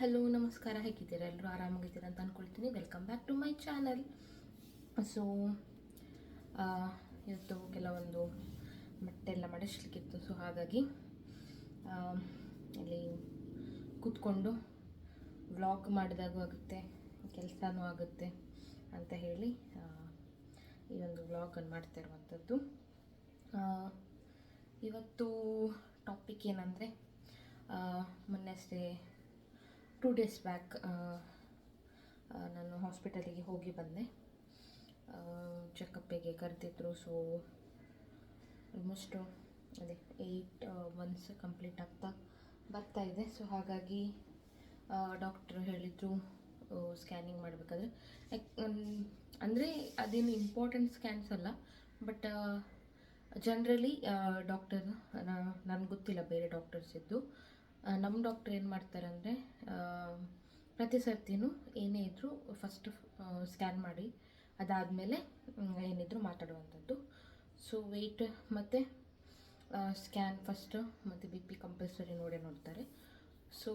Hello, ನಮಸ್ಕಾರ. ಹೇಗಿದ್ದೀರಾ? ಎಲ್ಲರೂ ಆರಾಮಾಗಿದ್ದೀರಾ ಅಂತ ಅಂದ್ಕೊಳ್ತೀನಿ welcome back to my channel so ಇವತ್ತು ಕೆಲವೊಂದು ಬಟ್ಟೆ ಎಲ್ಲ ಮಡಿಸ್ಲಿಕ್ಕಿತ್ತು. ಸೊ ಹಾಗಾಗಿ ಇಲ್ಲಿ ಕೂತ್ಕೊಂಡು ವ್ಲಾಗ್ ಮಾಡಿದಾಗೂ ಆಗುತ್ತೆ, ಕೆಲಸನೂ ಆಗುತ್ತೆ ಅಂತ ಹೇಳಿ ಈ ಒಂದು ವ್ಲಾಗನ್ನು ಮಾಡ್ತಾ ಇರುವಂಥದ್ದು. ಇವತ್ತು ಟಾಪಿಕ್ ಏನಂದರೆ ಮೊನ್ನೆ ಅಷ್ಟೇ ಟೂ ಡೇಸ್ ಬ್ಯಾಕ್ ನಾನು ಹಾಸ್ಪಿಟಲಿಗೆ ಹೋಗಿ ಬಂದೆ. ಚೆಕಪ್ಪಿಗೆ ಕರೆದಿದ್ರು ಸೊ ಆಲ್ಮೋಸ್ಟು ಅದೇ ಏಯ್ಟ್ ಮಂತ್ಸ್ ಕಂಪ್ಲೀಟ್ ಆಗ್ತಾ, ಬರ್ತಾ ಇದೆ. ಸೊ ಹಾಗಾಗಿ ಡಾಕ್ಟ್ರು ಹೇಳಿದರು ಸ್ಕ್ಯಾನಿಂಗ್ ಮಾಡಬೇಕಾದ್ರೆ. ಅಂದರೆ ಅದೇನು ಇಂಪಾರ್ಟೆಂಟ್ ಸ್ಕ್ಯಾನ್ಸ್ ಅಲ್ಲ ಬಟ್ ಜನ್ರಲಿ ಡಾಕ್ಟರ್ ನನಗೆ ಗೊತ್ತಿಲ್ಲ, ಬೇರೆ ಡಾಕ್ಟರ್ಸ್ ಇದ್ದು. ನಮ್ಮ ಡಾಕ್ಟ್ರ್ ಏನು ಮಾಡ್ತಾರೆ ಅಂದರೆ ಪ್ರತಿ ಸರ್ತಿನೂ ಏನೇ ಇದ್ದರೂ ಫಸ್ಟ್ ಸ್ಕ್ಯಾನ್ ಮಾಡಿ, ಅದಾದಮೇಲೆ ಏನಿದ್ರು ಮಾತಾಡುವಂಥದ್ದು. ಸೊ ವೆಯ್ಟ್ ಮತ್ತು ಸ್ಕ್ಯಾನ್ ಫಸ್ಟು ಮತ್ತು ಬಿ ಪಿ ಕಂಪಲ್ಸರಿ ನೋಡೇ ನೋಡ್ತಾರೆ. ಸೊ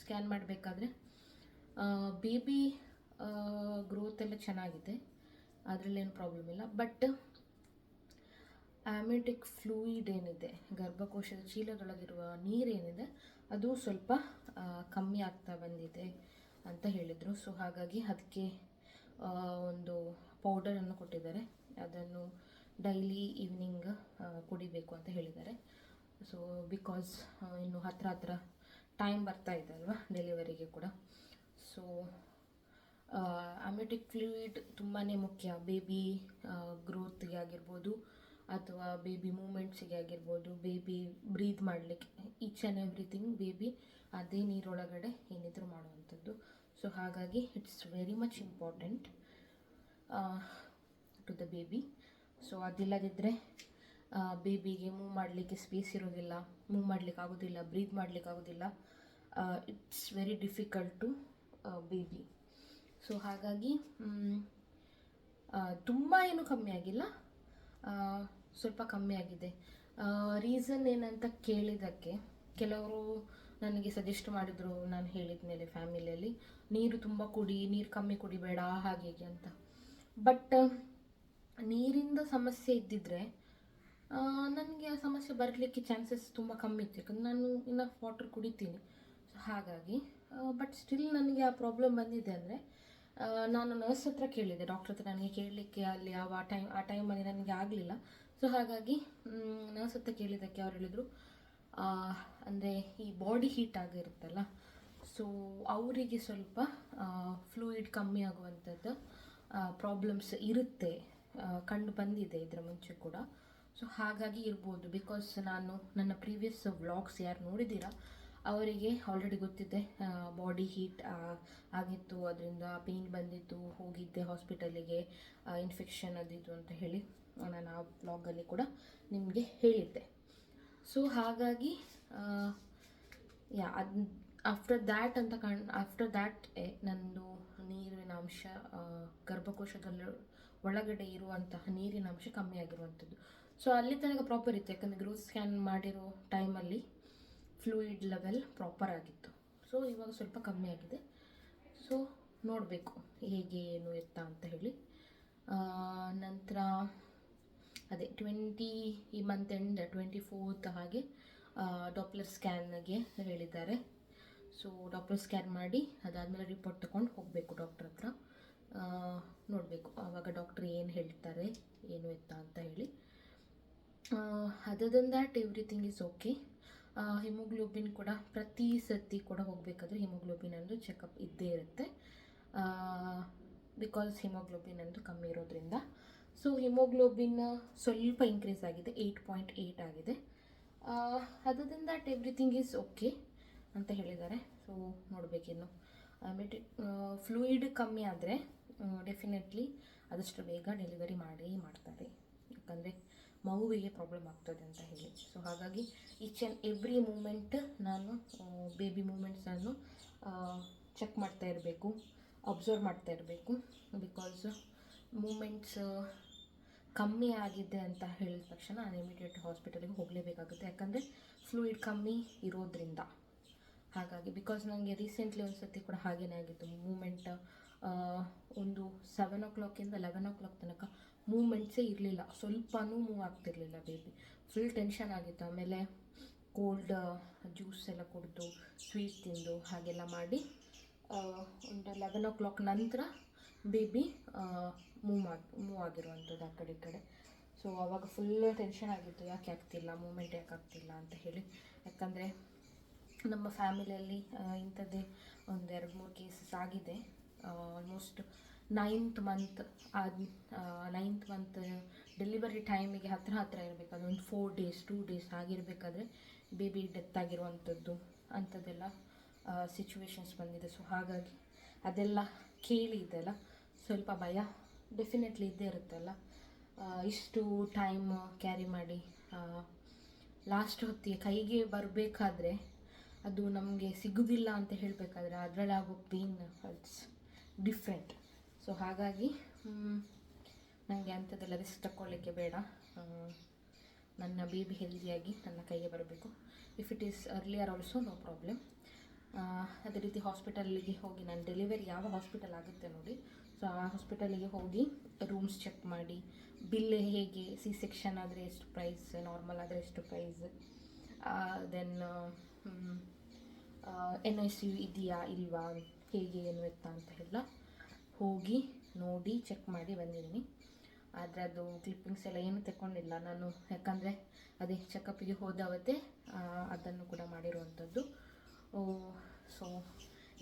ಸ್ಕ್ಯಾನ್ ಮಾಡಬೇಕಾದ್ರೆ ಬೇಬಿ ಗ್ರೋತ್ ಎಲ್ಲ ಚೆನ್ನಾಗಿದೆ. ಅದರಲ್ಲೇನು ಪ್ರಾಬ್ಲಮ್ ಇಲ್ಲ. ಬಟ್ ಆಮೆಟಿಕ್ ಫ್ಲೂಯಿಡ್ ಏನಿದೆ, ಗರ್ಭಕೋಶದ ಚೀಲದೊಳಗಿರುವ ನೀರೇನಿದೆ ಅದು ಸ್ವಲ್ಪ ಕಮ್ಮಿ ಆಗ್ತಾ ಬಂದಿದೆ ಅಂತ ಹೇಳಿದರು. ಸೊ ಹಾಗಾಗಿ ಅದಕ್ಕೆ ಒಂದು ಪೌಡರನ್ನು ಕೊಟ್ಟಿದ್ದಾರೆ. ಅದನ್ನು ಡೈಲಿ ಈವ್ನಿಂಗ್ ಕುಡಿಬೇಕು ಅಂತ ಹೇಳಿದ್ದಾರೆ. ಸೊ ಬಿಕಾಸ್ ಇನ್ನು ಹತ್ರ ಹತ್ರ ಟೈಮ್ ಬರ್ತಾ ಇದೆ ಅಲ್ವಾ ಡೆಲಿವರಿಗೆ ಕೂಡ. ಸೊ ಅಮೆಟಿಕ್ ಫ್ಲೂಯಿಡ್ ತುಂಬಾ ಮುಖ್ಯ. ಬೇಬಿ ಗ್ರೋತ್ಗೆ ಆಗಿರ್ಬೋದು ಅಥವಾ ಬೇಬಿ ಮೂಮೆಂಟ್ಸಿಗೆ ಆಗಿರ್ಬೋದು ಬೇಬಿ ಬ್ರೀತ್ ಮಾಡಲಿಕ್ಕೆ ಈಚ್ ಆ್ಯಂಡ್ ಎವ್ರಿಥಿಂಗ್ ಬೇಬಿ ಅದೇ ನೀರೊಳಗಡೆ ಏನಿದ್ರು ಮಾಡುವಂಥದ್ದು. ಸೊ ಹಾಗಾಗಿ it's very much important to the baby so ಅದಿಲ್ಲದಿದ್ದರೆ ಬೇಬಿಗೆ ಮೂವ್ ಮಾಡಲಿಕ್ಕೆ ಸ್ಪೇಸ್ ಇರೋದಿಲ್ಲ ಮೂವ್ ಮಾಡಲಿಕ್ಕೆ ಆಗೋದಿಲ್ಲ ಬ್ರೀತ್ ಮಾಡಲಿಕ್ಕೆ ಆಗೋದಿಲ್ಲ it's very difficult to baby so ಹಾಗಾಗಿ ತುಂಬ ಏನು ಕಮ್ಮಿ ಆಗಿಲ್ಲ. ಸ್ವಲ್ಪ ಕಮ್ಮಿ ಆಗಿದೆ. ರೀಸನ್ ಏನಂತ ಕೇಳಿದ್ದಕ್ಕೆ ಕೆಲವರು ನನಗೆ ಸಜೆಸ್ಟ್ ಮಾಡಿದರು ನಾನು ಹೇಳಿದ ಮೇಲೆ ಫ್ಯಾಮಿಲಿಯಲ್ಲಿ ನೀರು ತುಂಬ ಕುಡಿ, ನೀರು ಕಮ್ಮಿ ಕುಡಿಬೇಡ, ಹಾಗೆ ಅಂತ. ಬಟ್ ನೀರಿಂದ ಸಮಸ್ಯೆ ಇದ್ದಿದ್ದರೆ ನನಗೆ ಆ ಸಮಸ್ಯೆ ಬರಲಿಕ್ಕೆ ಚಾನ್ಸಸ್ ತುಂಬ ಕಮ್ಮಿ ಇತ್ತು. ಯಾಕಂದರೆ ನಾನು ಇನ್ನು ವಾಟರ್ ಕುಡಿತೀನಿ. ಸೊ ಹಾಗಾಗಿ ಬಟ್ ಸ್ಟಿಲ್ ನನಗೆ ಆ ಪ್ರಾಬ್ಲಮ್ ಬಂದಿದೆ ಅಂದರೆ ನಾನು ನರ್ಸ್ ಹತ್ರ ಕೇಳಿದೆ. ಡಾಕ್ಟರ್ ಹತ್ರ ನನಗೆ ಕೇಳಲಿಕ್ಕೆ ಅಲ್ಲಿ ಯಾವ ಟೈಮ್ ಆ ಟೈಮಲ್ಲಿ ನನಗೆ ಆಗಲಿಲ್ಲ. ಸೊ ಹಾಗಾಗಿ ನರ್ಸ್ ಹತ್ರ ಕೇಳಿದ್ದಕ್ಕೆ ಅವ್ರು ಹೇಳಿದರು ಅಂದರೆ ಈ ಬಾಡಿ ಹೀಟ್ ಆಗಿರುತ್ತಲ್ಲ ಸೊ ಅವರಿಗೆ ಸ್ವಲ್ಪ ಫ್ಲೂಯಿಡ್ ಕಮ್ಮಿ ಆಗುವಂಥದ್ದು ಪ್ರಾಬ್ಲಮ್ಸ್ ಇರುತ್ತೆ. ಆ, ಕಂಡು ಬಂದಿದೆ ಇದರ ಮುಂಚೆ ಕೂಡ. ಸೊ ಹಾಗಾಗಿ ಇರ್ಬೋದು. ಬಿಕಾಸ್ ನಾನು ನನ್ನ ಪ್ರೀವಿಯಸ್ ವ್ಲಾಗ್ಸ್ ಯಾರು ನೋಡಿದ್ದೀರಾ ಅವರಿಗೆ ಆಲ್ರೆಡಿ ಗೊತ್ತಿದೆ ಬಾಡಿ ಹೀಟ್ ಆಗಿತ್ತು, ಅದರಿಂದ ಪೇಯ್ನ್ ಬಂದಿತ್ತು, ಹೋಗಿದ್ದೆ ಹಾಸ್ಪಿಟಲಿಗೆ ಇನ್ಫೆಕ್ಷನ್ ಅದಿತ್ತು ಅಂತ ಹೇಳಿ ನಾನು ಆ ಬ್ಲಾಗಲ್ಲಿ ಕೂಡ ನಿಮಗೆ ಹೇಳಿದ್ದೆ. ಸೊ ಹಾಗಾಗಿ ಯಾ, ಅದು ಆಫ್ಟರ್ ದ್ಯಾಟ್ ಅಂತ ಕಾಣ್ ಆಫ್ಟರ್ ದ್ಯಾಟ್ ನಂದು ನೀರಿನ ಅಂಶ ಗರ್ಭಕೋಶದಲ್ಲಿ ಒಳಗಡೆ ಇರುವಂತಹ ನೀರಿನ ಅಂಶ ಕಮ್ಮಿ ಆಗಿರುವಂಥದ್ದು. ಸೊ ಅಲ್ಲಿ ತನಕ ಪ್ರಾಪರ್ ಇತ್ತು, ಯಾಕಂದರೆ ಗ್ರೋತ್ ಸ್ಕ್ಯಾನ್ ಮಾಡಿರೋ ಟೈಮಲ್ಲಿ ಫ್ಲೂಯಿಡ್ ಲೆವೆಲ್ ಪ್ರಾಪರ್ ಆಗಿತ್ತು. ಸೊ ಇವಾಗ ಸ್ವಲ್ಪ ಕಮ್ಮಿ ಆಗಿದೆ. ಸೊ ನೋಡಬೇಕು ಹೇಗೆ ಏನು ಎತ್ತ ಅಂತ ಹೇಳಿ. ನಂತರ ಅದೇ ಟ್ವೆಂಟಿ ಈ ಮಂತ್ ಎಂಡ್ ಟ್ವೆಂಟಿ ಫೋರ್ತ್ ಹಾಗೆ ಡಾಪ್ಲರ್ ಸ್ಕ್ಯಾನ್ಗೆ ಹೇಳಿದ್ದಾರೆ. ಸೊ ಡಾಪ್ಲರ್ ಸ್ಕ್ಯಾನ್ ಮಾಡಿ ಅದಾದಮೇಲೆ ರಿಪೋರ್ಟ್ ತೊಗೊಂಡು ಹೋಗಬೇಕು ಡಾಕ್ಟ್ರ್ ಹತ್ರ. ನೋಡಬೇಕು ಆವಾಗ ಡಾಕ್ಟ್ರ್ ಏನು ಹೇಳ್ತಾರೆ, ಏನು ಎತ್ತ ಅಂತ ಹೇಳಿ. Other than that everything is okay haemoglobin ಕೂಡ ಪ್ರತಿ ಸರ್ತಿ ಕೂಡ ಹೋಗಬೇಕಾದ್ರೆ ಹಿಮೋಗ್ಲೋಬಿನ್ ಅಂದರೆ ಚೆಕಪ್ ಇದ್ದೇ ಇರುತ್ತೆ. ಬಿಕಾಸ್ ಹಿಮೋಗ್ಲೋಬಿನ್ ಅಂದು ಕಮ್ಮಿ ಇರೋದ್ರಿಂದ. ಸೊ ಹಿಮೋಗ್ಲೋಬಿನ್ ಸ್ವಲ್ಪ ಇನ್ಕ್ರೀಸ್ ಆಗಿದೆ ಏಯ್ಟ್ ಪಾಯಿಂಟ್ ಏಯ್ಟ್ ಆಗಿದೆ. Other than that everything is okay ಅಂತ ಹೇಳಿದ್ದಾರೆ. ಸೊ ನೋಡಬೇಕಿನ್ನು ಆಮೇಲೆ ಫ್ಲೂಯಿಡ್ ಕಮ್ಮಿ ಆದರೆ ಡೆಫಿನೆಟ್ಲಿ ಆದಷ್ಟು ಬೇಗ ಡೆಲಿವರಿ ಮಾಡಿ ಮಾಡ್ತಾರೆ. ಯಾಕಂದರೆ ಮಗುವಿಗೆ ಪ್ರಾಬ್ಲಮ್ ಆಗ್ತದೆ ಅಂತ ಹೇಳಿ ಸೊ ಹಾಗಾಗಿ ಈಚ್ ಆ್ಯಂಡ್ ಎವ್ರಿ ಮೂಮೆಂಟ್ ನಾನು ಬೇಬಿ ಮೂಮೆಂಟ್ಸನ್ನು ಚೆಕ್ ಮಾಡ್ತಾ ಇರಬೇಕು ಅಬ್ಸರ್ವ್ ಮಾಡ್ತಾ ಇರಬೇಕು. ಬಿಕಾಸ್ ಮೂಮೆಂಟ್ಸ್ ಕಮ್ಮಿ ಆಗಿದೆ ಅಂತ ಹೇಳಿದ ತಕ್ಷಣ ನಾನು ಇಮಿಡಿಯೇಟ್ ಹಾಸ್ಪಿಟಲಿಗೆ ಹೋಗಲೇಬೇಕಾಗುತ್ತೆ. ಯಾಕಂದರೆ ಫ್ಲೂಯಿಡ್ ಕಮ್ಮಿ ಇರೋದ್ರಿಂದ. ಹಾಗಾಗಿ ಬಿಕಾಸ್ ನನಗೆ ರೀಸೆಂಟ್ಲಿ ಒಂದು ಸರ್ತಿ ಕೂಡ ಹಾಗೇನೇ ಆಗಿತ್ತು. ಮೂಮೆಂಟ್ ಒಂದು ಸೆವೆನ್ ಓ ಕ್ಲಾಕಿಂದ ಲೆವೆನ್ ಓ ಕ್ಲಾಕ್ ತನಕ ಮೂಮೆಂಟ್ಸೇ ಇರಲಿಲ್ಲ. ಸ್ವಲ್ಪನೂ ಮೂವ್ ಆಗ್ತಿರಲಿಲ್ಲ ಬೇಬಿ ಫುಲ್ ಟೆನ್ಷನ್ ಆಗಿತ್ತು. ಆಮೇಲೆ ಕೋಲ್ಡ್ ಜ್ಯೂಸ್ ಎಲ್ಲ ಕುಡಿದು ಸ್ವೀಟ್ ತಿಂದು ಹಾಗೆಲ್ಲ ಮಾಡಿ ಒಂದು ಲೆವೆನ್ ಓ ಕ್ಲಾಕ್ ನಂತರ ಬೇಬಿ ಮೂವ್ ಮಾಡಿ ಮೂವ್ ಆಗಿರುವಂಥದ್ದು ಆ ಕಡೆ ಈ ಕಡೆ. ಸೊ ಅವಾಗ ಫುಲ್ ಟೆನ್ಷನ್ ಆಗಿತ್ತು. ಯಾಕೆ ಆಗ್ತಿಲ್ಲ? ಮೂಮೆಂಟ್ ಯಾಕೆ ಆಗ್ತಿಲ್ಲ ಅಂತ ಹೇಳಿ. ಯಾಕಂದರೆ ನಮ್ಮ ಫ್ಯಾಮಿಲಿಯಲ್ಲಿ ಇಂಥದ್ದೇ ಒಂದು ಎರಡು ಮೂರು ಕೇಸಸ್ ಆಗಿದೆ. ಆಲ್ಮೋಸ್ಟ್ ನೈನ್ತ್ ಮಂತ್ ಆದ ನೈನ್ತ್ ಮಂತ್ ಡೆಲಿವರಿ ಟೈಮಿಗೆ ಹತ್ತಿರ ಹತ್ತಿರ ಇರಬೇಕಾದ್ರೆ ಒಂದು ಫೋರ್ ಡೇಸ್ ಟೂ ಡೇಸ್ ಆಗಿರಬೇಕಾದ್ರೆ ಬೇಬಿ ಡೆತ್ ಆಗಿರುವಂಥದ್ದು ಅಂಥದ್ದೆಲ್ಲ ಸಿಚುವೇಶನ್ಸ್ ಬಂದಿದೆ. ಸೊ ಹಾಗಾಗಿ ಅದೆಲ್ಲ ಕೇಳಿ ಇದೆಲ್ಲ ಸ್ವಲ್ಪ ಭಯ ಡೆಫಿನೆಟ್ಲಿ ಇದ್ದೇ ಇರುತ್ತಲ್ಲ ಇಷ್ಟು ಟೈಮ್ ಕ್ಯಾರಿ ಮಾಡಿ ಲಾಸ್ಟ್ ಹೊತ್ತಿಗೆ ಕೈಗೆ ಬರಬೇಕಾದ್ರೆ ಅದು ನಮಗೆ ಸಿಗುವುದಿಲ್ಲ ಅಂತ ಹೇಳಬೇಕಾದ್ರೆ ಅದರಲ್ಲಾಗೋ ಪೇನ್ ಇಟ್ಸ್ ಡಿಫ್ರೆಂಟ್ ಸೊ ಹಾಗಾಗಿ ನನಗೆ ಅಂಥದ್ದೆಲ್ಲ ರಿಸ್ಕ್ ತಗೊಳ್ಳಿಕ್ಕೆ ಬೇಡ. ನನ್ನ ಬೇಬಿ ಹೆಲ್ದಿಯಾಗಿ ನನ್ನ ಕೈಗೆ ಬರಬೇಕು. If it is earlier also no problem ಅದೇ ರೀತಿ ಹಾಸ್ಪಿಟಲ್ಲಿಗೆ ಹೋಗಿ ನಾನು ಡೆಲಿವರಿ ಯಾವ ಹಾಸ್ಪಿಟಲ್ ಆಗುತ್ತೆ ನೋಡಿ. ಸೊ ಆ ಹಾಸ್ಪಿಟಲಿಗೆ ಹೋಗಿ ರೂಮ್ಸ್ ಚೆಕ್ ಮಾಡಿ ಬಿಲ್ ಹೇಗೆ ಸಿ ಸೆಕ್ಷನ್ ಆದರೆ ಎಷ್ಟು ಪ್ರೈಸ್ ನಾರ್ಮಲ್ ಆದರೆ ಎಷ್ಟು price then N I C U ಇದೆಯಾ, ಇಲ್ವಾ, ಹೇಗೆ ಏನು ಎತ್ತ ಅಂತ ಎಲ್ಲ. ಹೋಗಿ ನೋಡಿ ಚೆಕ್ ಮಾಡಿ ಬಂದಿದ್ದೀನಿ. ಆದರೆ ಅದು ಕ್ಲಿಪ್ಪಿಂಗ್ಸ್ ಎಲ್ಲ ಏನು ತಗೊಂಡಿಲ್ಲ. ನಾನು ಯಾಕಂದರೆ ಅದೇ ಚೆಕಪ್ಪಿಗೆ ಹೋದವತ್ತೇ ಅದನ್ನು ಕೂಡ ಮಾಡಿರುವಂಥದ್ದು. ಸೊ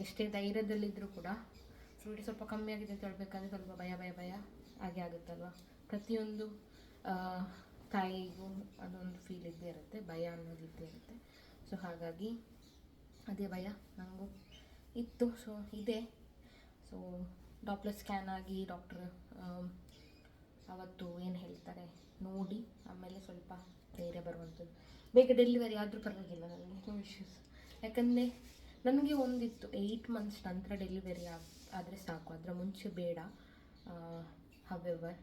ಎಷ್ಟೇ ಧೈರ್ಯದಲ್ಲಿದ್ದರೂ ಕೂಡ ಫ್ಲೂಯಿಡ್ ಸ್ವಲ್ಪ ಕಮ್ಮಿ ಆಗಿದೆ ಅಂತ ಹೇಳ್ಬೇಕಾದ್ರೆ ಸ್ವಲ್ಪ ಭಯ ಭಯ ಭಯ ಹಾಗೆ ಆಗುತ್ತಲ್ವ? ಪ್ರತಿಯೊಂದು ತಾಯಿಗೂ ಅದೊಂದು ಫೀಲ್ ಇದ್ದೇ ಇರುತ್ತೆ, ಭಯ ಅನ್ನೋದು ಇದ್ದೇ ಇರುತ್ತೆ. ಸೊ ಹಾಗಾಗಿ ಅದೇ ಭಯ ನನಗೂ ಇತ್ತು. ಸೊ ಇದೆ. ಸೊ ಡಾಪ್ಲರ್ ಸ್ಕ್ಯಾನ್ ಆಗಿ ಡಾಕ್ಟ್ರ್ ಅವತ್ತು ಏನು ಹೇಳ್ತಾರೆ? ನೋಡಿ, ಆಮೇಲೆ ಸ್ವಲ್ಪ ಧೈರ್ಯ ಬರುವಂಥದ್ದು ಬೇಗ ಡೆಲಿವರಿ ಆದರೂ ಪರವಾಗಿಲ್ಲ ನನಗೆ ನೋ ಇಶ್ಯೂಸ್ ಯಾಕಂದರೆ ನನಗೆ ಒಂದಿತ್ತು ಏಯ್ಟ್ ಮಂತ್ಸ್ ನಂತರ ಡೆಲಿವರಿ ಆಗ, ಆದರೆ ಸಾಕು. ಅದರ ಮುಂಚೆ ಬೇಡ. ಹವೆವರ್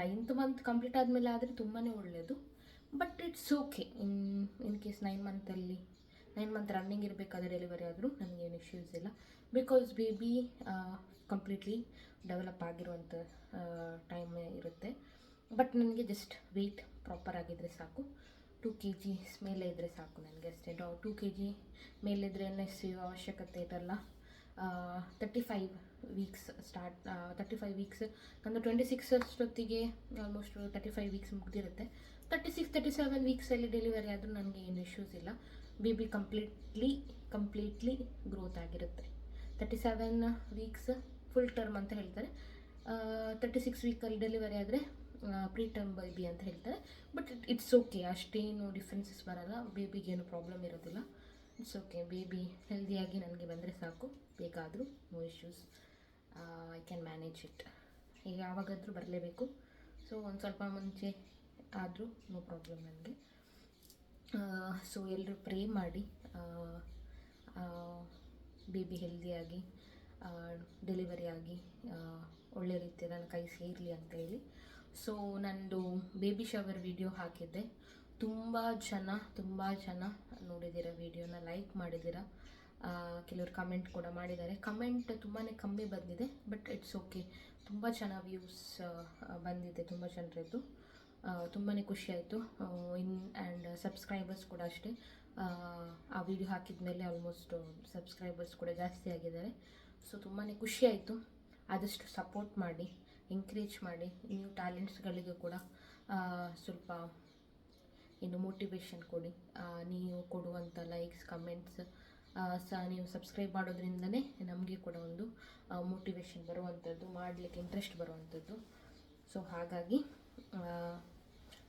ನೈನ್ತ್ ಮಂತ್ ಕಂಪ್ಲೀಟ್ ಆದಮೇಲೆ ಆದರೆ ತುಂಬಾ ಒಳ್ಳೆಯದು but it's okay in in case nine ಮಂತಲ್ಲಿ nine month running ಇರಬೇಕಾದ್ರೆ ಡೆಲಿವರಿ ಆದರೂ ನನಗೇನು ಇಶ್ಯೂಸ್ ಇಲ್ಲ. ಬಿಕಾಸ್ ಬೇಬಿ ಕಂಪ್ಲೀಟ್ಲಿ ಡೆವಲಪ್ ಆಗಿರುವಂಥ ಟೈಮ್ ಇರುತ್ತೆ. ಬಟ್ ನನಗೆ ಜಸ್ಟ್ ವೆಯ್ಟ್ ಪ್ರಾಪರ್ ಆಗಿದ್ದರೆ ಸಾಕು. ಟೂ ಕೆ ಜಿಸ್ ಮೇಲೆ ಇದ್ದರೆ ಸಾಕು ನನಗೆ ಅಷ್ಟೇ. ಡಾ ಟೂ ಕೆ ಜಿ ಮೇಲಿದ್ದರೆ ಎನ್ ಎಸ್ ಸಿ ಅವಶ್ಯಕತೆ ಇರಲ್ಲ. Thirty five weeks start thirty five weeks ಅಂದರೆ ಟ್ವೆಂಟಿ ಸಿಕ್ಸ್ ಅಷ್ಟೊತ್ತಿಗೆ ಆಲ್ಮೋಸ್ಟ್ ತರ್ಟಿ ಫೈವ್ ವೀಕ್ಸ್ ಮುಗಿದಿರುತ್ತೆ. ತರ್ಟಿ ಸಿಕ್ಸ್ ತರ್ಟಿ ಸೆವೆನ್ ವೀಕ್ಸಲ್ಲಿ ಡೆಲಿವರಿ ಆದರೂ ನನಗೆ ಏನು ಇಶ್ಯೂಸ್ ಇಲ್ಲ. ಬೇಬಿ ಕಂಪ್ಲೀಟ್ಲಿ ಕಂಪ್ಲೀಟ್ಲಿ ಗ್ರೋತ್ ಆಗಿರುತ್ತೆ. Thirty seven weeks full term ಅಂತ ಹೇಳ್ತಾರೆ. ತರ್ಟಿ ಸಿಕ್ಸ್ ವೀಕಲ್ಲಿ ಡೆಲಿವರಿ ಆದರೆ ಪ್ರೀ ಟರ್ಮ್ ಬೇಬಿ ಅಂತ ಹೇಳ್ತಾರೆ. ಬಟ್ ಇಟ್ಸ್ ಓಕೆ ಅಷ್ಟೇನು ಡಿಫ್ರೆನ್ಸಸ್ ಬರಲ್ಲ. ಬೇಬಿಗೇನು ಪ್ರಾಬ್ಲಮ್ ಇರೋದಿಲ್ಲ. ಇಟ್ಸ್ ಓಕೆ ಬೇಬಿ ಹೆಲ್ದಿಯಾಗಿ ನನಗೆ ಬಂದರೆ ಸಾಕು. ಬೇಕಾದರೂ no issues I can manage it ಈಗ ಯಾವಾಗಾದರೂ ಬರಲೇಬೇಕು. ಸೊ ಒಂದು ಸ್ವಲ್ಪ ಮುಂಚೆ ಆದರೂ ನೋ ಪ್ರಾಬ್ಲಮ್ ನನಗೆ. ಸೊ ಎಲ್ಲರೂ ಪ್ರೇ ಮಾಡಿ. ಬೇಬಿ ಹೆಲ್ದಿಯಾಗಿ ಡೆಲಿವರಿ ಆಗಿ ಒಳ್ಳೆ ರೀತಿಯ ನನ್ನ ಕೈ ಸೇರಲಿ ಅಂತ ಹೇಳಿ ಸೊ ನಂದು ಬೇಬಿ ಶವರ್ ವಿಡಿಯೋ ಹಾಕಿದ್ದೆ. ತುಂಬ ಜನ ತುಂಬ ಜನ ನೋಡಿದ್ದೀರ ವಿಡಿಯೋನ ಲೈಕ್ ಮಾಡಿದ್ದೀರ ಕೆಲವರು ಕಮೆಂಟ್ ಕೂಡ ಮಾಡಿದ್ದಾರೆ. ಕಮೆಂಟ್ ತುಂಬಾ ಕಮ್ಮಿ ಬಂದಿದೆ ಬಟ್ ಇಟ್ಸ್ ಓಕೆ ತುಂಬ ಜನ ವ್ಯೂಸ್ ಬಂದಿದೆ, ತುಂಬ ಜನರದ್ದು. ತುಂಬಾ ಖುಷಿ ಆಯಿತು. ಇನ್ ಆ್ಯಂಡ್ ಸಬ್ಸ್ಕ್ರೈಬರ್ಸ್ ಕೂಡ ಅಷ್ಟೇ. ಆ, ವಿಡಿಯೋ ಹಾಕಿದ ಮೇಲೆ ಆಲ್ಮೋಸ್ಟ್ ಸಬ್ಸ್ಕ್ರೈಬರ್ಸ್ ಕೂಡ ಜಾಸ್ತಿ ಆಗಿದ್ದಾರೆ. ಸೊ ತುಂಬಾ ಖುಷಿ ಆಯಿತು. ಆದಷ್ಟು ಸಪೋರ್ಟ್ ಮಾಡಿ ಎಂಕರೇಜ್ ಮಾಡಿ ನ್ಯೂ ಟ್ಯಾಲೆಂಟ್ಸ್ಗಳಿಗೆ ಕೂಡ ಸ್ವಲ್ಪ ಏನು ಮೋಟಿವೇಶನ್ ಕೊಡಿ. ನೀವು ಕೊಡುವಂಥ ಲೈಕ್ಸ್ ಕಮೆಂಟ್ಸ್ ಸಹ ನೀವು ಸಬ್ಸ್ಕ್ರೈಬ್ ಮಾಡೋದ್ರಿಂದನೇ ನಮಗೆ ಕೂಡ ಒಂದು ಮೋಟಿವೇಶನ್ ಬರುವಂಥದ್ದು ಮಾಡಲಿಕ್ಕೆ ಇಂಟ್ರೆಸ್ಟ್ ಬರುವಂಥದ್ದು ಸೊ ಹಾಗಾಗಿ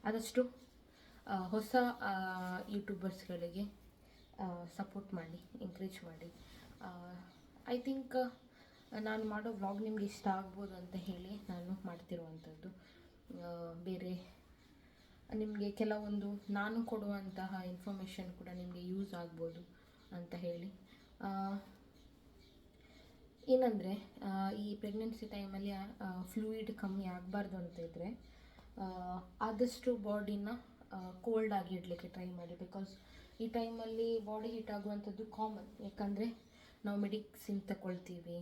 ಆದಷ್ಟು ಹೊಸ ಯೂಟ್ಯೂಬರ್ಸ್ಗಳಿಗೆ ಸಪೋರ್ಟ್ ಮಾಡಿ ಎಂಕರೇಜ್ ಮಾಡಿ. ಐ ಥಿಂಕ್ ನಾನು ಮಾಡೋ ವ್ಲಾಗ್ ನಿಮ್ಗೆ ಇಷ್ಟ ಆಗ್ಬೋದು ಅಂತ ಹೇಳಿ ನಾನು ಮಾಡ್ತಿರುವಂಥದ್ದು. ಬೇರೆ, ನಿಮಗೆ ಕೆಲವೊಂದು ನಾನು ಕೊಡುವಂತಹ ಇನ್ಫಾರ್ಮೇಷನ್ ಕೂಡ ನಿಮಗೆ ಯೂಸ್ ಆಗ್ಬೋದು ಅಂತ ಹೇಳಿ. ಏನಂದರೆ ಈ ಪ್ರೆಗ್ನೆನ್ಸಿ ಟೈಮಲ್ಲಿ ಫ್ಲೂಯಿಡ್ ಕಮ್ಮಿ ಆಗಬಾರ್ದು ಅಂತ ಇದ್ದರೆ ಆದಷ್ಟು ಬಾಡಿನ ಕೋಲ್ಡ್ ಆಗಿ ಇಡಲಿಕ್ಕೆ ಟ್ರೈ ಮಾಡಿ ಬಿಕಾಸ್ ಈ ಟೈಮಲ್ಲಿ ಬಾಡಿ ಹೀಟ್ ಆಗುವಂಥದ್ದು ಕಾಮನ್ ಯಾಕಂದರೆ ನಾವು ಮೆಡಿಸಿನ್ ತಗೊಳ್ತೀವಿ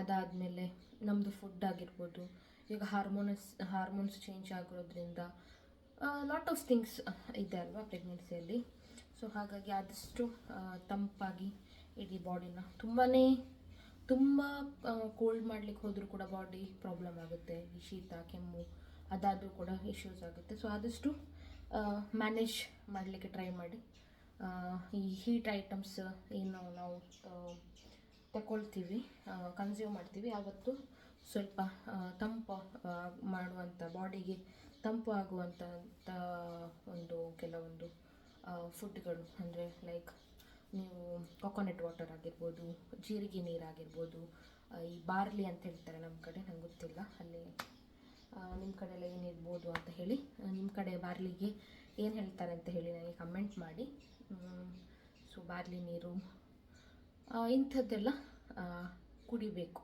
ಅದಾದಮೇಲೆ ನಮ್ಮದು ಫುಡ್ ಆಗಿರ್ಬೋದು. ಈಗ ಹಾರ್ಮೋನಸ್ ಹಾರ್ಮೋನ್ಸ್ ಚೇಂಜ್ ಆಗಿರೋದ್ರಿಂದ ಲಾಟ್ ಆಫ್ ಥಿಂಗ್ಸ್ ಇದೆ ಅಲ್ವಾ ಪ್ರೆಗ್ನೆನ್ಸಿಯಲ್ಲಿ ಸೊ ಹಾಗಾಗಿ ಆದಷ್ಟು ತಂಪಾಗಿ ಇಡೀ ಬಾಡಿನ ತುಂಬಾ ತುಂಬ ಕೋಲ್ಡ್ ಮಾಡ್ಲಿಕ್ಕೆ ಹೋದರೂ ಕೂಡ ಬಾಡಿ ಪ್ರಾಬ್ಲಮ್ ಆಗುತ್ತೆ. ಈ ಶೀತ, ಕೆಮ್ಮು ಅದಾದರೂ ಕೂಡ ಇಶ್ಯೂಸ್ ಆಗುತ್ತೆ. ಸೊ ಆದಷ್ಟು ಮ್ಯಾನೇಜ್ ಮಾಡಲಿಕ್ಕೆ ಟ್ರೈ ಮಾಡಿ. ಈ ಹೀಟ್ ಐಟಮ್ಸ್ ಏನು ನಾವು ತಗೊಳ್ತೀವಿ ಕನ್ಸ್ಯೂಮ್ ಮಾಡ್ತೀವಿ. ಆವತ್ತು ಸ್ವಲ್ಪ ತಂಪು ಮಾಡುವಂಥ ಬಾಡಿಗೆ ತಂಪು ಆಗುವಂಥ ಒಂದು, ಕೆಲವೊಂದು ಫುಡ್ಗಳು ಅಂದರೆ ಲೈಕ್ ನೀವು ಕೊಕೊನಟ್ ವಾಟರ್ ಆಗಿರ್ಬೋದು, ಜೀರಿಗೆ ನೀರಾಗಿರ್ಬೋದು ಈ ಬಾರ್ಲಿ ಅಂತ ಹೇಳ್ತಾರೆ ನಮ್ಮ ಕಡೆ, ನಂಗೆ ಗೊತ್ತಿಲ್ಲ. ಅಲ್ಲಿ ನಿಮ್ಮ ಕಡೆ ಎಲ್ಲ ಏನಿರ್ಬೋದು ಅಂತ ಹೇಳಿ ನಿಮ್ಮ ಕಡೆ ಬಾರ್ಲಿಗೆ ಏನು ಹೇಳ್ತಾರೆ ಅಂತ ಹೇಳಿ ನನಗೆ ಕಮೆಂಟ್ ಮಾಡಿ. ಸೊ ಬಾರ್ಲಿ ನೀರು ಇಂಥದ್ದೆಲ್ಲ ಕುಡಿಬೇಕು.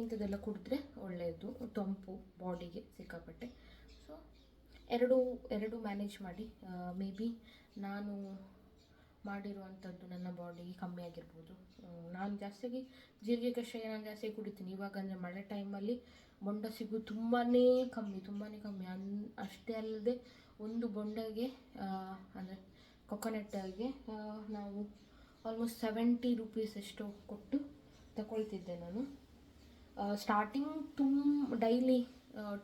ಇಂಥದ್ದೆಲ್ಲ ಕುಡಿದ್ರೆ ಒಳ್ಳೆಯದು ತಂಪು ಬಾಡಿಗೆ ಸಿಕ್ಕಾಪಟ್ಟೆ. ಸೊ ಎರಡು ಎರಡು ಮ್ಯಾನೇಜ್ ಮಾಡಿ ಮೇ ಬಿ ನಾನು ಮಾಡಿರುವಂಥದ್ದು ನನ್ನ ಬಾಡಿಗೆ ಕಮ್ಮಿ ಆಗಿರ್ಬೋದು. ನಾನು ಜಾಸ್ತಿಯಾಗಿ ಜೀರಿಗೆ ಕಷಾಯ ನಾನು ಜಾಸ್ತಿ ಕುಡಿತೀನಿ. ಇವಾಗ ಅಂದರೆ ಮಳೆ ಟೈಮಲ್ಲಿ ಬೊಂಡ ಸಿಗು ತುಂಬಾ ಕಮ್ಮಿ ತುಂಬಾ ಕಮ್ಮಿ. ಅನ್, ಅಷ್ಟೇ ಅಲ್ಲದೆ ಒಂದು ಬೊಂಡಗೆ ಅಂದರೆ ಕೊಕೊನೆಟ್ಟಾಗೆ ನಾವು ಆಲ್ಮೋಸ್ಟ್ ಸೆವೆಂಟಿ ರುಪೀಸ್ ಎಷ್ಟು ಕೊಟ್ಟು ತಗೊಳ್ತಿದ್ದೆ ನಾನು. ಸ್ಟಾರ್ಟಿಂಗ್ ತುಂಬ ಡೈಲಿ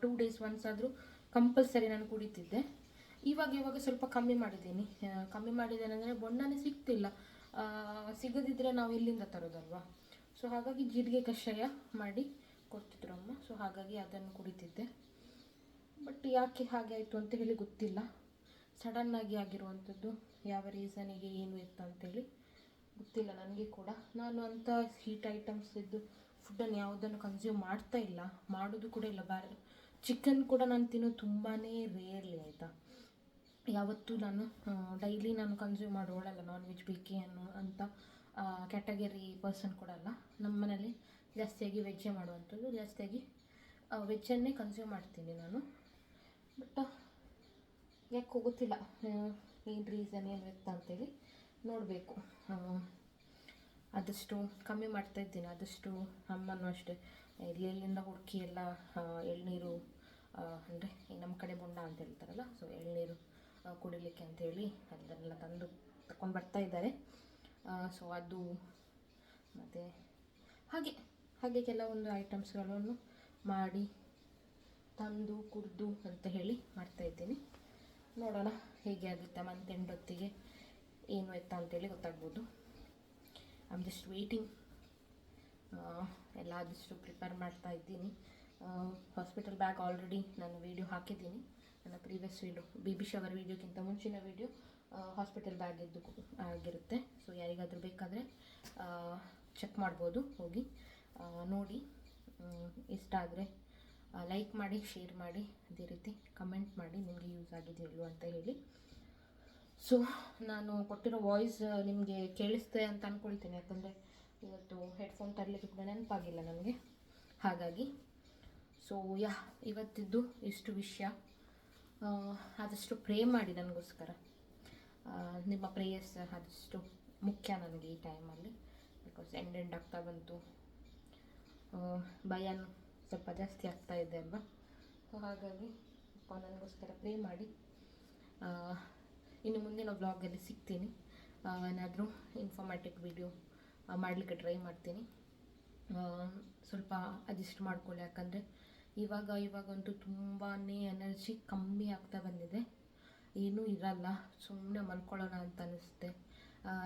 ಟೂ ಡೇಸ್ ಒನ್ಸ್ ಆದರೂ ಕಂಪಲ್ಸರಿ ನಾನು ಕುಡಿತಿದ್ದೆ. ಇವಾಗ ಇವಾಗ ಸ್ವಲ್ಪ ಕಮ್ಮಿ ಮಾಡಿದ್ದೀನಿ. ಕಮ್ಮಿ ಮಾಡಿದ್ದೇನೆ ಅಂದರೆ ಬೊಂಡನೇ ಸಿಗ್ತಿಲ್ಲ. ಸಿಗದಿದ್ದರೆ ನಾವು ಇಲ್ಲಿಂದ ತರೋದಲ್ವಾ? ಸೊ ಹಾಗಾಗಿ ಜೀರಿಗೆ ಕಷಾಯ ಮಾಡಿ ಕೊಡ್ತಿದ್ರು ಅಮ್ಮ ಸೊ ಹಾಗಾಗಿ ಅದನ್ನು ಕುಡಿತಿದ್ದೆ. ಬಟ್ ಯಾಕೆ ಹಾಗೆ ಆಯಿತು ಅಂತ ಹೇಳಿ ಗೊತ್ತಿಲ್ಲ. ಸಡನ್ನಾಗಿ ಆಗಿರುವಂಥದ್ದು ಯಾವ ರೀಸನಿಗೆ ಏನು ಇತ್ತು ಅಂತೇಳಿ ಗೊತ್ತಿಲ್ಲ ನನಗೆ ಕೂಡ. ನಾನು ಅಂಥ ಹೀಟ್ ಐಟಮ್ಸ್ ಇದ್ದು ಫುಡ್ಡನ್ನು ಯಾವುದನ್ನು ಕನ್ಸ್ಯೂಮ್ ಮಾಡ್ತಾ ಇಲ್ಲ. ಮಾಡೋದು ಕೂಡ ಇಲ್ಲ. ಬಾರ ಚಿಕನ್ ಕೂಡ ನಾನು ತಿನ್ನೋದು ತುಂಬಾ ರೇರ್ಲಿ ಆಯಿತಾ. ಯಾವತ್ತೂ ನಾನು ಡೈಲಿ ನಾನು ಕನ್ಸ್ಯೂಮ್ ಮಾಡೋಳಲ್ಲ ನಾನ್ ವೆಜ್ ಬೇಕೇ ಅನ್ನೋ ಅಂತ ಕ್ಯಾಟಗರಿ ಪರ್ಸನ್ ಕೂಡ ಅಲ್ಲ. ನಮ್ಮ ಮನೇಲಿ ಜಾಸ್ತಿಯಾಗಿ ವೆಜ್ಜೆ ಮಾಡುವಂಥದ್ದು, ಜಾಸ್ತಿಯಾಗಿ ವೆಜ್ಜನ್ನೇ ಕನ್ಸ್ಯೂಮ್ ಮಾಡ್ತೀನಿ ನಾನು. ಬಟ್ ಯಾಕೆ ಗೊತ್ತಿಲ್ಲ ಏನು ರೀಸನ್ ಏನು ವ್ಯಕ್ತ ಅಂತೇಳಿ ನೋಡಬೇಕು. ಆದಷ್ಟು ಕಮ್ಮಿ ಮಾಡ್ತಾ ಇದ್ದೀನಿ. ಆದಷ್ಟು ಅಮ್ಮನೂ ಅಷ್ಟೇ ಎಲ್ಲಿ ಎಲ್ಲಿಂದ ಹುಡುಕಿ ಎಲ್ಲ ಎಳ್ನೀರು ಅಂದರೆ ನಮ್ಮ ಕಡೆ ಬೊಂಡ ಅಂತ ಹೇಳ್ತಾರಲ್ಲ ಸೊ ಎಳ್ನೀರು ಕುಡಿಲಿಕ್ಕೆ ಅಂಥೇಳಿ ಅದನ್ನೆಲ್ಲ ತಂದು ತಗೊಂಡು ಬರ್ತಾ ಇದ್ದಾರೆ. ಸೊ ಅದು, ಮತ್ತು ಹಾಗೆ. ಹಾಗೆ ಕೆಲವೊಂದು ಐಟಮ್ಸ್ಗಳನ್ನು ಮಾಡಿ ತಂದು, ಕುಡಿದು ಅಂತ ಹೇಳಿ ಮಾಡ್ತಾ ಇದ್ದೀನಿ. ನೋಡೋಣ ಹೇಗೆ ಆಗುತ್ತೆ ಮಂತ್ ಎಂಡ್ ಏನು ಎತ್ತ ಅಂತೇಳಿ ಗೊತ್ತಾಗ್ಬೋದು. ಆಮ್ ಜಸ್ಟ್ ವೇಟಿಂಗ್ ಎಲ್ಲ ಆದಷ್ಟು ಪ್ರಿಪೇರ್ ಮಾಡ್ತಾ ಇದ್ದೀನಿ. ಹಾಸ್ಪಿಟಲ್ ಬ್ಯಾಗ್ ಆಲ್ರೆಡಿ ನಾನು ವೀಡಿಯೋ ಹಾಕಿದ್ದೀನಿ. ನನ್ನ previous video B B shower ವೀಡಿಯೋಕ್ಕಿಂತ ಮುಂಚಿನ ವೀಡಿಯೋ ಹಾಸ್ಪಿಟಲ್ ಬ್ಯಾಗ್ ಇದ್ದು ಆಗಿರುತ್ತೆ. ಸೊ ಯಾರಿಗಾದರೂ ಬೇಕಾದರೆ ಚೆಕ್ ಮಾಡ್ಬೋದು, ಹೋಗಿ. ನೋಡಿ ಇಷ್ಟ ಆದರೆ ಲೈಕ್ ಮಾಡಿ ಶೇರ್ ಮಾಡಿ, ಅದೇ ರೀತಿ ಕಮೆಂಟ್ ಮಾಡಿ, ನಿಮಗೆ ಯೂಸ್ ಆಗಿದೆ ಅಂತ ಹೇಳಿ. ಸೊ ನಾನು ಕೊಟ್ಟಿರೋ ವಾಯ್ಸ್ ನಿಮಗೆ ಕೇಳಿಸ್ತೆ ಅಂತ ಅಂದ್ಕೊಳ್ತೀನಿ ಯಾಕಂದರೆ ಇವತ್ತು ಹೆಡ್ಫೋನ್ ತರಲಿಕ್ಕೆ ಕೂಡ ನೆನಪಾಗಿಲ್ಲ ನನಗೆ ಹಾಗಾಗಿ ಸೊ ಯಾ, ಇವತ್ತಿದ್ದು ಇಷ್ಟು ವಿಷಯ. ಆದಷ್ಟು ಪ್ರೇ ಮಾಡಿ ನನಗೋಸ್ಕರ. ನಿಮ್ಮ ಪ್ರೇಯರ್ಸ್ ಆದಷ್ಟು ಮುಖ್ಯ ನನಗೆ ಈ ಟೈಮಲ್ಲಿ ಬಿಕಾಸ್ ಎಂಡ್ ಎಂಡ್ ಆಗ್ತಾ ಬಂತು. ಭಯನೂ ಸ್ವಲ್ಪ ಜಾಸ್ತಿ ಆಗ್ತಾ ಇದೆ ಅಲ್ವಾ? ಸೊ ಹಾಗಾಗಿ ಅಪ್ಪ ನನಗೋಸ್ಕರ ಪ್ರೇ ಮಾಡಿ. ಇನ್ನು ಮುಂದಿನ ಬ್ಲಾಗಲ್ಲಿ ಸಿಗ್ತೀನಿ. ಏನಾದರೂ ಇನ್ಫಾರ್ಮ್ಯಾಟಿಕ್ ವಿಡಿಯೋ ಮಾಡಲಿಕ್ಕೆ ಟ್ರೈ ಮಾಡ್ತೀನಿ. ಸ್ವಲ್ಪ ಅಡ್ಜಸ್ಟ್ ಮಾಡ್ಕೊಳ್ಳಿ. ಯಾಕಂದರೆ ಇವಾಗ ಇವಾಗಂತೂ ತುಂಬಾ ಎನರ್ಜಿ ಕಮ್ಮಿ ಆಗ್ತಾ ಬಂದಿದೆ. ಏನೂ ಇರಲ್ಲ. ಸುಮ್ಮನೆ ಮಲ್ಕೊಳ್ಳೋಣ ಅಂತ ಅನ್ನಿಸುತ್ತೆ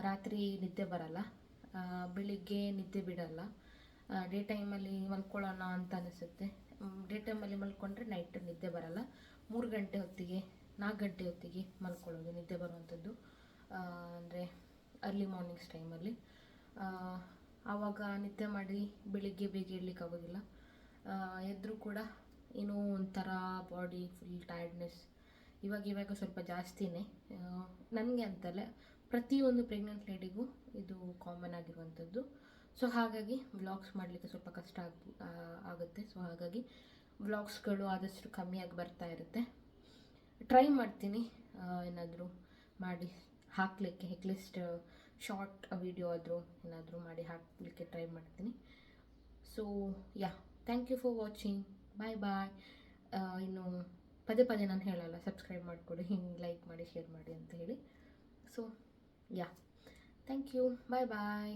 ರಾತ್ರಿ ನಿದ್ದೆ ಬರಲ್ಲ. ಬೆಳಿಗ್ಗೆ ನಿದ್ದೆ ಬಿಡಲ್ಲ. ಡೇ ಟೈಮಲ್ಲಿ ಮಲ್ಕೊಳ್ಳೋಣ ಅಂತ ಅನಿಸುತ್ತೆ. ಡೇ ಟೈಮಲ್ಲಿ ಮಲ್ಕೊಂಡ್ರೆ ನೈಟ್ ನಿದ್ದೆ ಬರಲ್ಲ. ಮೂರು ಗಂಟೆ ಹೊತ್ತಿಗೆ, ನಾಲ್ಕು ಗಂಟೆ ಹೊತ್ತಿಗೆ ಮಲ್ಕೊಳ್ಳೋದು ನಿದ್ದೆ ಬರುವಂಥದ್ದು. ಅಂದರೆ ಅರ್ಲಿ ಮಾರ್ನಿಂಗ್ಸ್ ಟೈಮಲ್ಲಿ ಆವಾಗ ನಿದ್ದೆ ಮಾಡಿ ಬೆಳಿಗ್ಗೆ ಬೇಗ ಆಗೋದಿಲ್ಲ. ಎದ್ದರೂ ಕೂಡ ಏನೋ ಒಂಥರ ಬಾಡಿ ಫುಲ್ ಟಯರ್ಡ್ನೆಸ್ ಇವಾಗ ಇವಾಗ ಸ್ವಲ್ಪ ಜಾಸ್ತಿನೇ. ನನಗೆ ಅಂತಲ್ಲ, ಪ್ರತಿಯೊಂದು ಪ್ರೆಗ್ನೆಂಟ್ ಲೇಡಿಗೂ ಇದು ಕಾಮನ್ ಆಗಿರುವಂಥದ್ದು. ಸೊ ಹಾಗಾಗಿ ವ್ಲಾಗ್ಸ್ ಮಾಡಲಿಕ್ಕೆ ಸ್ವಲ್ಪ ಕಷ್ಟ ಆಗ ಆಗುತ್ತೆ. ಸೊ ಹಾಗಾಗಿ ವ್ಲಾಗ್ಸ್ಗಳು ಆದಷ್ಟು ಕಮ್ಮಿಯಾಗಿ ಬರ್ತಾ ಇರುತ್ತೆ. ಟ್ರೈ ಮಾಡ್ತೀನಿ. ಏನಾದರೂ ಮಾಡಿ ಹಾಕಲಿಕ್ಕೆ ಅಟ್ಲೀಸ್ಟ್ ಶಾರ್ಟ್ ವಿಡಿಯೋ ಆದರೂ ಏನಾದರೂ ಮಾಡಿ ಹಾಕಲಿಕ್ಕೆ ಟ್ರೈ ಮಾಡ್ತೀನಿ. So yeah thank you for watching bye bye ಇನ್ನು ಪದೇ ಪದೇ ನಾನು ಹೇಳಲ್ಲ. ಸಬ್ಸ್ಕ್ರೈಬ್ ಮಾಡಿಕೊಡಿ, ಹಿಂಗೆ ಲೈಕ್ ಮಾಡಿ ಶೇರ್ ಮಾಡಿ ಅಂತ ಹೇಳಿ. So yeah thank you bye bye